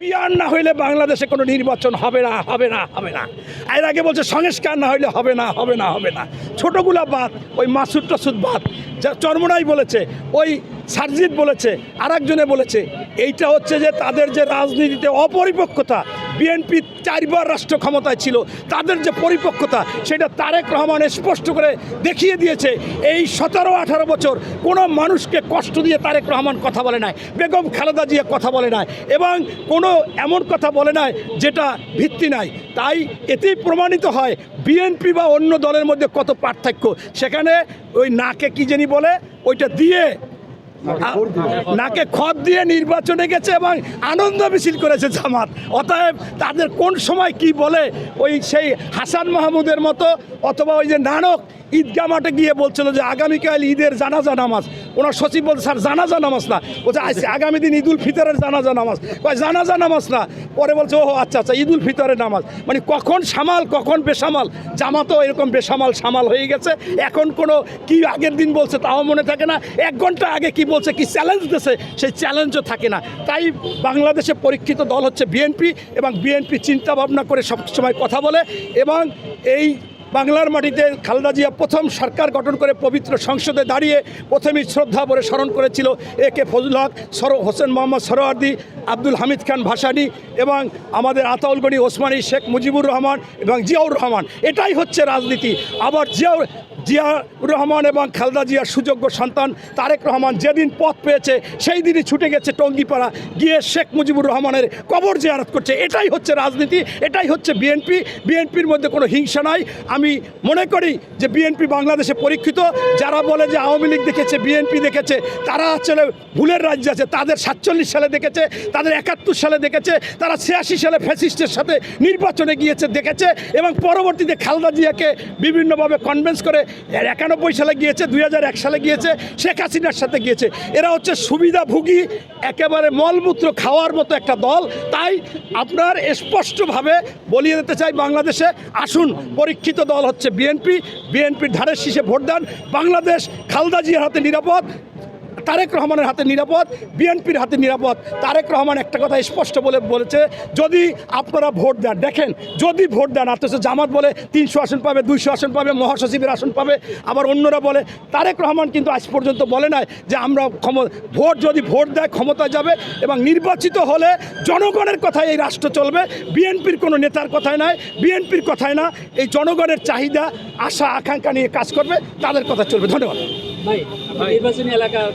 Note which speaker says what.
Speaker 1: Peer না হইলে বাংলাদেশে কোনো নির্বাচন হবে না হবে না হবে না। এর আগে বলছে সংস্কার না হইলে হবে না হবে না হবে না। ছোটোগুলা বাদ, ওই মাসুদ টাসুদ বাদ। যা চর্মনাই বলেছে, ওই সারজিৎ বলেছে আর বলেছে, এইটা হচ্ছে যে তাদের যে রাজনীতিতে অপরিপক্কতা বিএনপি চারবার রাষ্ট্র ক্ষমতায় ছিল। তাদের যে পরিপক্কতা, সেটা তারেক রহমান স্পষ্ট করে দেখিয়ে দিয়েছে। এই সতেরো আঠারো বছর কোনো মানুষকে কষ্ট দিয়ে তারেক রহমান কথা বলে নাই, বেগম খালেদা জিয়া কথা বলে নাই, এবং কোনো এমন কথা বলে নাই যেটা ভিত্তি নাই। তাই এতেই প্রমাণিত হয় বিএনপি বা অন্য দলের মধ্যে কত পার্থক্য। সেখানে ওই নাকে কি জানি বলে, ওইটা দিয়ে নাকে খদ দিয়ে নির্বাচনে গেছে এবং আনন্দ মিছিল করেছে জামাত। অতএব তাদের কোন সময় কি বলে ওই সেই হাসান মাহমুদের মতো অথবা ওই যে নানক ঈদগাহ মাঠে গিয়ে বলছিল যে আগামীকাল ঈদের জানাজা নামাজ। ওনার সচিব বলছে, স্যার, জানাজা নামাজ না। বলছে আগামী দিন ঈদুল ফিতরের জানাজা নামাজ। কয়, জানাজা নামাজ না। পরে বলছে ও আচ্ছা আচ্ছা ঈদুল ফিতরের নামাজ। মানে কখন সামাল, কখন বেসামাল? জামাতও এরকম বেসামাল, সামাল হয়ে গেছে। এখন কোনো কি আগের দিন বলছে তাও মনে থাকে না। এক ঘণ্টা আগে কি বলছে, কি চ্যালেঞ্জ দিয়েছে সেই চ্যালেঞ্জও থাকে না। তাই বাংলাদেশে পরীক্ষিত দল হচ্ছে বিএনপি এবং বিএনপি চিন্তা ভাবনা করে সবসময় কথা বলে এবং এই বাংলার মাটিতে খালেদা জিয়া প্রথম সরকার গঠন করে পবিত্র সংসদে দাঁড়িয়ে প্রথমেই শ্রদ্ধা ভরে স্মরণ করেছিল এ কে ফজল হক, সর হোসেন মোহাম্মদ সরোয়ার্দি আব্দুল হামিদ খান ভাসানি এবং আমাদের আতাউল গনি ওসমানী শেখ মুজিবুর রহমান এবং জিয়াউর রহমান। এটাই হচ্ছে রাজনীতি। আবার জিয়াউর জিয়াউর রহমান এবং খালেদা জিয়ার সুযোগ্য সন্তান তারেক রহমান যেদিন পথ পেয়েছে, সেই দিনই ছুটে গেছে টঙ্গিপাড়া। গিয়ে শেখ মুজিবুর রহমানের কবর জিয়ারত করছে। এটাই হচ্ছে রাজনীতি, এটাই হচ্ছে বিএনপি। বিএনপির মধ্যে কোনো হিংসা নাই। আমি মনে করি যে বিএনপি বাংলাদেশে পরীক্ষিত। যারা বলে যে আওয়ামী লীগ দেখেছে, বিএনপি দেখেছে, তারা আসলে ভুলের রাজ্যে আছে। তাদের সাতচল্লিশ সালে দেখেছে, তাদের একাত্তর সালে দেখেছে, তারা ছিয়াশি সালে ফ্যাসিস্টের সাথে নির্বাচনে গিয়েছে, দেখেছে এবং পরবর্তীতে খালেদা জিয়াকে বিভিন্নভাবে কনভেন্স করে একানব্বই সালে গিয়েছে, দুই এক সালে গিয়েছে, শেখ হাসিনার সাথে গিয়েছে। এরা হচ্ছে সুবিধাভোগী, একেবারে মলমূত্র খাওয়ার মতো একটা দল। তাই আপনার স্পষ্টভাবে বলিয়ে দিতে চাই বাংলাদেশে, আসুন, পরীক্ষিত দল হচ্ছে বিএনপি। বিএনপির ধারের শীষে ভোট দেন। বাংলাদেশ খালদা জিয়ার হাতে নিরাপদ। তারেক রহমানের হাতে নিরাপদ, বিএনপির হাতে নিরাপদ। তারেক রহমান একটা কথা স্পষ্ট বলে বলেছে, যদি আপনারা ভোট দেন, দেখেন, যদি ভোট দেন অথচ জামাত বলে তিনশো আসন পাবে, দুইশো আসন পাবে, মহাসচিবের আসন পাবে, আবার অন্যরা বলে, তারেক রহমান কিন্তু আজ পর্যন্ত বলে নাই যে আমরা ক্ষম, ভোট যদি ভোট দেয় ক্ষমতায় যাবে, এবং নির্বাচিত হলে জনগণের কথায় এই রাষ্ট্র চলবে, বিএনপির কোনো নেতার কথায় নয় বিএনপির কথায় না, এই জনগণের চাহিদা, আশা, আকাঙ্ক্ষা নিয়ে কাজ করবে, তাদের কথা চলবে। ধন্যবাদ।
Speaker 2: নির্বাচনী এলাকা